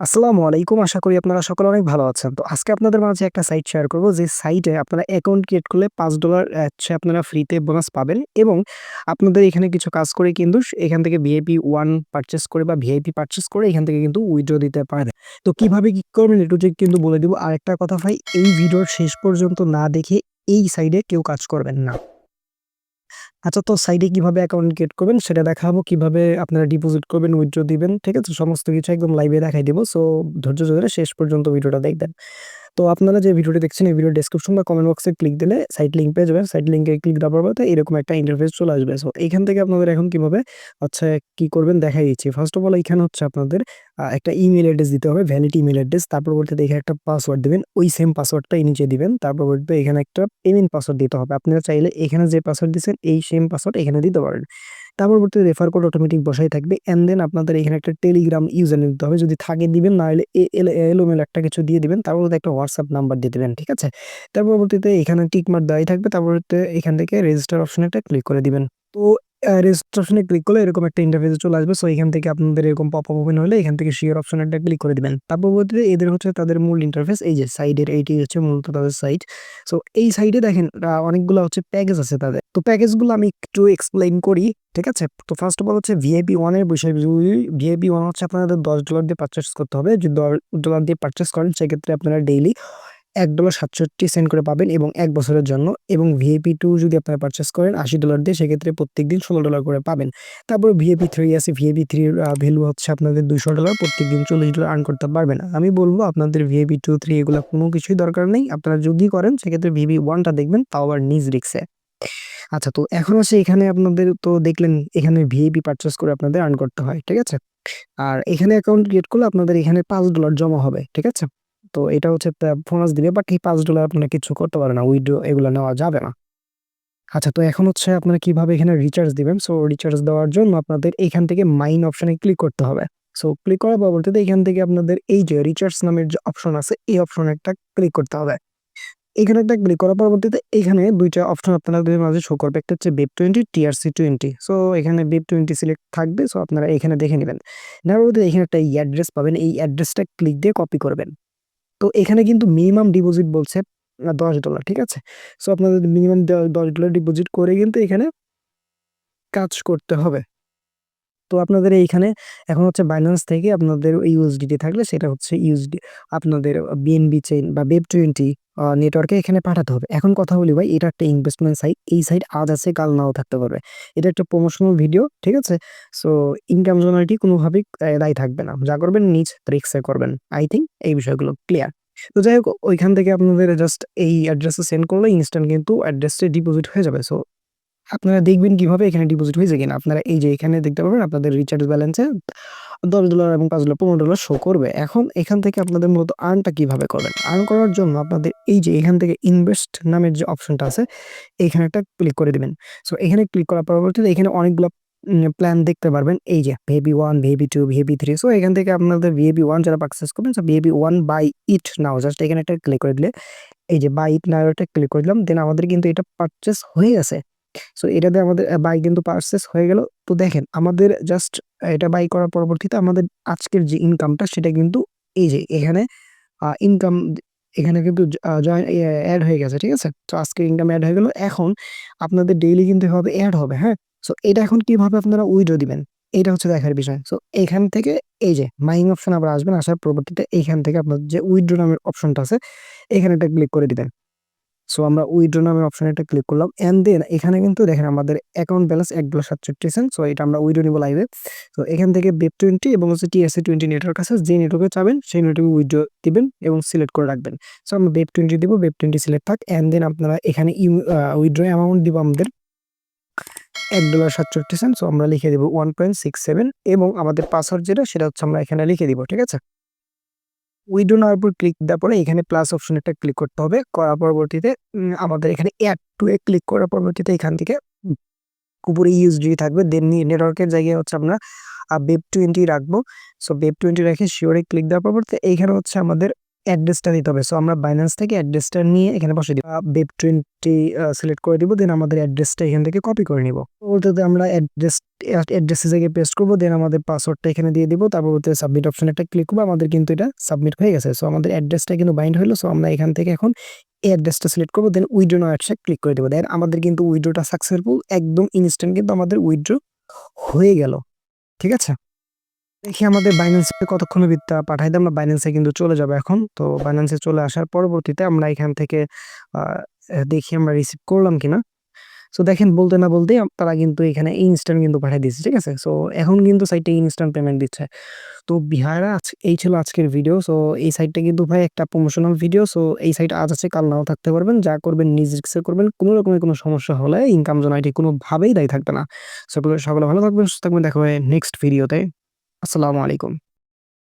আসসালামু আলাইকুম। আশা করি আপনারা সকলে অনেক ভালো আছেন। তো আজকে আপনাদের মাঝে একটা সাইট শেয়ার করব যে সাইটে আপনারা অ্যাকাউন্ট ক্রিয়েট করলে $৫ অ্যা হচ্ছে আপনারা ফ্রিতে বোনাস পাবেন এবং আপনাদের এখানে কিছু কাজ করে কিন্তু এখান থেকে ভিআইপি ওয়ান পারচেস করে বা ভিআইপি পারচেস করে এখান থেকে কিন্তু উইথড্র দিতে পারেন। তো কীভাবে কি করবেন এ টু জেড কিন্তু বলে দিব। আরেকটা কথা ভাই, এই ভিডিওর শেষ পর্যন্ত না দেখে এই সাইডে কেউ কাজ করবেন না। আচ্ছা তো সাইডে কীভাবে অ্যাকাউন্ট ক্রিয়েট করবেন সেটা দেখাবো। কীভাবে আপনারা ডিপোজিট করবেন, উইথড্র দিবেন। ঠিক আছে? সমস্ত কিছু একদম লাইভে দেখাই দিব। সো ধৈর্য ধরে শেষ পর্যন্ত ভিডিওটা দেখবেন। তো আপনারা যে ভিডিওটি দেখছেন এই ভিডিওর ডেসক্রিপশন বা কমেন্ট বক্সে ক্লিক দিলে সাইট লিঙ্ক পেয়ে যাবেন। সাইট লিঙ্কে ক্লিক দেওয়ার পর এরকম একটা ইন্টারফেস চলে আসবে। সো এইখান থেকে আপনাদের এখন কীভাবে আচ্ছা কি করবেন দেখাই দিচ্ছি। ফার্স্ট অফ অল এইখানে হচ্ছে আপনাদের একটা ইমেইল অ্যাড্রেস দিতে হবে। Valid email address. তার পরবর্তীতে এখানে একটা পাসওয়ার্ড দেবেন, ওই সেম পাসওয়ার্ডটাই নিচে দিবেন। তার পরবর্তীতে এখানে একটা পেমেন্ট পাসওয়ার্ড দিতে হবে। আপনারা চাইলে এখানে যে পাসওয়ার্ড দিছেন, এই সেম পাসওয়ার্ড এখানে দিতে পারেন। তার পরবর্তীতে রেফার কোড অটোমেটিক বসাই থাকবে। অ্যান্ড দেন আপনাদের এখানে একটা টেলিগ্রাম ইউজার দিতে হবে। যদি থাকে দিবেন, না হলে এলোমেলো একটা কিছু দিয়ে দিবেন। তারপর একটা হোয়াটসঅ্যাপ নাম্বার দিয়ে দেবেন, ঠিক আছে? তার পরবর্তীতে এখানে টিক মার্ক দেওয়াই থাকবে। তারপর এখান থেকে রেজিস্টার অপশনে একটা ক্লিক করে দিবেন। তো অ্যা রেজিস্টার অপশনে ক্লিক করলে এরকম একটা ইন্টারফেস চলে আসবে। সো এখান থেকে আপনাদের এরকম পপ আপ ওপেন হলে এখান থেকে শেয়ার অপশন একটা ক্লিক করে দিবেন। তার পরবর্তীতে এদের হচ্ছে তাদের মূল ইন্টারফেস এই যে সাইডের এইটি হচ্ছে মূলত তাদের সাইট। সো এই সাইডে দেখেন অনেকগুলা হচ্ছে প্যাকেজ আছে তাদের। তো প্যাকেজগুলো আমি একটু এক্সপ্লেইন করি। ঠিক আছে? তো ফার্স্ট অফ অল হচ্ছে ভিআইপি 1 এর বিষয় ভিআইপি ওয়ান হচ্ছে আপনাদের $10 দিয়ে পারচেস করতে হবে। যদি $10 দিয়ে পারচেস করেন, সেক্ষেত্রে আপনারা ডেইলি $1.67 করে পাবেন এবং এক বছরের জন্য এবং ভিএপি টু যদি আপনারা পারচেজ করেন $80 দিয়ে সেক্ষেত্রে প্রত্যেকদিন $16 করে পাবেন। তারপরে ভিআইপি 3 আছে। 3 এর ভ্যালু হচ্ছে আপনাদের দুশো ডলার প্রত্যেক দিন চল্লিশ ডলার আর্ন করতে পারবেন। আমি বলব আপনাদের ভিআইপি 2, 3 এগুলা কোনো কিছুই দরকার নেই। আপনারা যদি করেন সেক্ষেত্রে ভিআইপি 1 টা দেখবেন তাও আবার নিজ রিস্কে। আচ্ছা তো এখন হচ্ছে এখানে আপনাদের তো দেখলেন এখানে ভিআইপি পারচেজ করে আপনাদের আর্ন করতে হয়। ঠিক আছে? আর এখানে অ্যাকাউন্ট ক্রিয়েট করলে আপনাদের এখানে পাঁচ ডলার জমা হবে। ঠিক আছে? তো এটা হচ্ছে বোনাস দিবে বাট এই $5 আপনারা কিচ্ছু করতে পারবেন না। উইথড্র এগুলো নেওয়া যাবে না। আচ্ছা তো এখন হচ্ছে আপনারা কীভাবে এখানে রিচার্জ দিবেন। সো রিচার্জ দেওয়ার জন্য আপনাদের এখান থেকে মাইন অপশনে ক্লিক করতে হবে। সো ক্লিক করার পরবর্তীতে এখান থেকে আপনাদের এই যে রিচার্জ নামের যে অপশন আছে এই অপশনে একটা ক্লিক করতে হবে। এখানে একটা ক্লিক করার পরবর্তীতে এখানে ২ টা অপশন আপনাদের মাঝে শো করবে। একটা হচ্ছে BEP20, TRC20 সো এখানে BEP20 সিলেক্ট থাকবে। সো আপনারা এখানে দেখে নেবেন নেওয়ার পরবর্তীতে এখানে একটা অ্যাড্রেস পাবেন। এই অ্যাড্রেসটা ক্লিক দিয়ে কপি করবেন। তো এখানে কিন্তু মিনিমাম ডিপোজিট বলছে দশ ডলার ঠিক আছে? সো আপনাদের মিনিমাম দশ ডলার ডিপোজিট করে কিন্তু এখানে কাজ করতে হবে। তো আপনাদের এইখানে এখন হচ্ছে বাইন্যান্স থেকে আপনাদের ইউএসডিটি থাকলে সেটা হচ্ছে ইউএসডি আপনাদের বিএনবি চেইন বা বেব টোয়েন্টি নেটওয়ার্কে এখানে পাঠাতে হবে। এখন কথা বলি ভাই, এটা একটা ইনভেস্টমেন্ট সাইট। এই সাইট আজ আছে, কাল নাও থাকতে পারবে। এটা একটা প্রমোশনাল ভিডিও। ঠিক আছে? সো ইনকাম জেনারেটি কোনোভাবেই দায়ী থাকবে না। যা করবেন, নিজ রিস্কে করবেন। আই থিঙ্ক এই বিষয়গুলো ক্লিয়ার। তো যাই হোক, ওইখান থেকে আপনাদের জাস্ট এই অ্যাড্রেসে সেন্ড করলে ইনস্ট্যান্ট কিন্তু অ্যাড্রেসে ডিপোজিট হয়ে যাবে। সো আপনারা দেখবেন কীভাবে এখানে ডিপোজিট হয়েছে কিনা। আপনারা এই যে এখানে দেখতে পাবেন আপনাদের রিচার্জ ব্যালেন্সে $10 এবং $5 $15 শো করবে। এখন এখান থেকে আপনাদের মূলত আর্নটা কীভাবে করবেন? আর্ন করার জন্য আপনাদের এই যে এখান থেকে ইনভেস্ট নামের যে অপশনটা আছে এইখানে একটা ক্লিক করে দিবেন। সো এখানে ক্লিক করার পরবর্তীতে এখানে অনেকগুলো প্ল্যান দেখতে পারবেন। এই যে ভিআইপি 1, ভিআইপি 2, ভিআইপি 3 সো এখান থেকে আপনাদের ভিআইপি 1 যারা পারচেজ করবেন so VIP 1 buy it now just এখানে একটা ক্লিক করে দিলে এই যে বাই ইট নাও এটা ক্লিক করে দিলাম। দেন আমাদের কিন্তু এটা পারচেজ হয়ে গেছে। সো এটাতে আমাদের বাই কিন্তু পারচেজ হয়ে গেল। তো দেখেন, আমাদের জাস্ট এটা বাই করার পরবর্তীতে আমাদের আজকের যে ইনকামটা সেটা কিন্তু এই যে এখানে ইনকাম এখানে কিন্তু জয়েন এড হয়ে গেছে। ঠিক আছে? তো আজকের ইনকাম অ্যাড হয়ে গেল। এখন আপনাদের ডেইলি কিন্তু এভাবে অ্যাড হবে। হ্যাঁ? সো এটা এখন কীভাবে আপনারা উইড্রো দিবেন? এটা হচ্ছে দেখার বিষয়। সো এখান থেকে এই যে মাইং অপশন আবার আসবেন। আসার পরবর্তীতে এইখান থেকে আপনাদের যে উইড্রো নামের অপশনটা আছে, এখানে একটা ক্লিক করে দিবেন। সো আমরা উইথড্র নামের অপশনে একটা ক্লিক করলাম। অ্যান্ড দেন এখানে কিন্তু দেখেন আমাদের অ্যাকাউন্ট ব্যালেন্স $1.67 সো এটা আমরা উইথড্র নিব লাইভে। তো এখান থেকে BEP20 এবং হচ্ছে TRC20 নেটওয়ার্ক আছে। যে নেটওয়ার্কে চাবেন সেই নেটওয়ার্কে উইথড্র দিবেন এবং সিলেক্ট করে রাখবেন। সো আমরা BEP20 দিব। BEP20 সিলেক্ট থাক। অ্যান্ড দেন আপনারা এখানে উইথড্র অ্যামাউন্ট দিব আমাদের $1.67 সো আমরা লিখে দেবো ওয়ান পয়েন্ট সিক্স সেভেন এবং আমাদের পাসওয়ার্ড যেটা সেটা হচ্ছে আমরা এখানে লিখে দিব। ঠিক আছে? উইথড্র নেওয়ার পর ক্লিক দেওয়ার পরে এখানে প্লাস অপশন একটা ক্লিক করতে হবে। করার পরবর্তীতে আমাদের এখানে অ্যাড টু এ ক্লিক করার পরবর্তীতে এখান থেকে উপরে ইউএসডি থাকবে। দেন নেটওয়ার্কের জায়গায় হচ্ছে আমরা বেব টোয়েন্টি রাখব। সো BEP20 রেখে শিওরে ক্লিক দেওয়ার পরবর্তীতে এইখানে হচ্ছে আমাদের অ্যাড্রেসটা দিতে হবে। সো আমরা বাইন্যান্স থেকে অ্যাড্রেসটা নিয়ে এখানে বসে দিব। বেব বেব20 আ সিলেক্ট করে দিব। দেন আমাদের অ্যাড্রেসটা এখান থেকে কপি করে নিব। পরবর্তীতে আমরা অ্যাড্রেস অ্যা অ্যাড্রেসের জায়গায় পেস্ট করব দেন আমাদের পাসওয়ার্ডটা এখানে দিয়ে দিব। তারপর সাবমিট অপশনে একটা ক্লিক করব, আমাদের কিন্তু এটা সাবমিট হয়ে গেছে। সো আমাদের অ্যাড্রেসটা কিন্তু বাইন্ড হইল। সো আমরা এখান থেকে এখন এই অ্যাড্রেসটা সিলেক্ট করব দেন উইথড্র নাও অ্যাপসে ক্লিক করে দিব। দেন আমাদের কিন্তু উইড্রোটা সাকসেসফুল একদম ইনস্ট্যান্ট কিন্তু আমাদের উইথড্র হয়ে গেল। ঠিক আছে? দেখি আমাদের বাইন্যান্সে কতক্ষণের ভিতর পাঠায় দেয়। আমরা বাইন্যান্সে কিন্তু চলে যাব এখন। তো বাইন্যান্সে চলে আসার পরবর্তীতে আমরা এখান থেকে দেখি আমরা রিসিভ করলাম কিনা। সো দেখেন বলতে না বলতেই তারা কিন্তু এখানে ইনস্ট্যান্ট কিন্তু পাঠায় দিচ্ছে ঠিক আছে? সো এখন কিন্তু সাইটে ইনস্ট্যান্ট পেমেন্ট দিচ্ছে। তো বিহারা আজ এই ছিল আজকের ভিডিও। সো এই সাইটটা কিন্তু ভাই একটা প্রমোশনাল ভিডিও। সো এই সাইট আজ আছে কাল নাও থাকতে পারবেন। যা করবেন নিজ রিস্কে করবেন। কোন রকমের কোন সমস্যা হলে ইনকাম জোন আইডি কোনভাবেই দায়ী থাকবে না। সকলে সকলে ভালো থাকবেন, সুস্থ থাকবেন। দেখা হবে নেক্সট ভিডিওতে। আসসালামু আলাইকুম।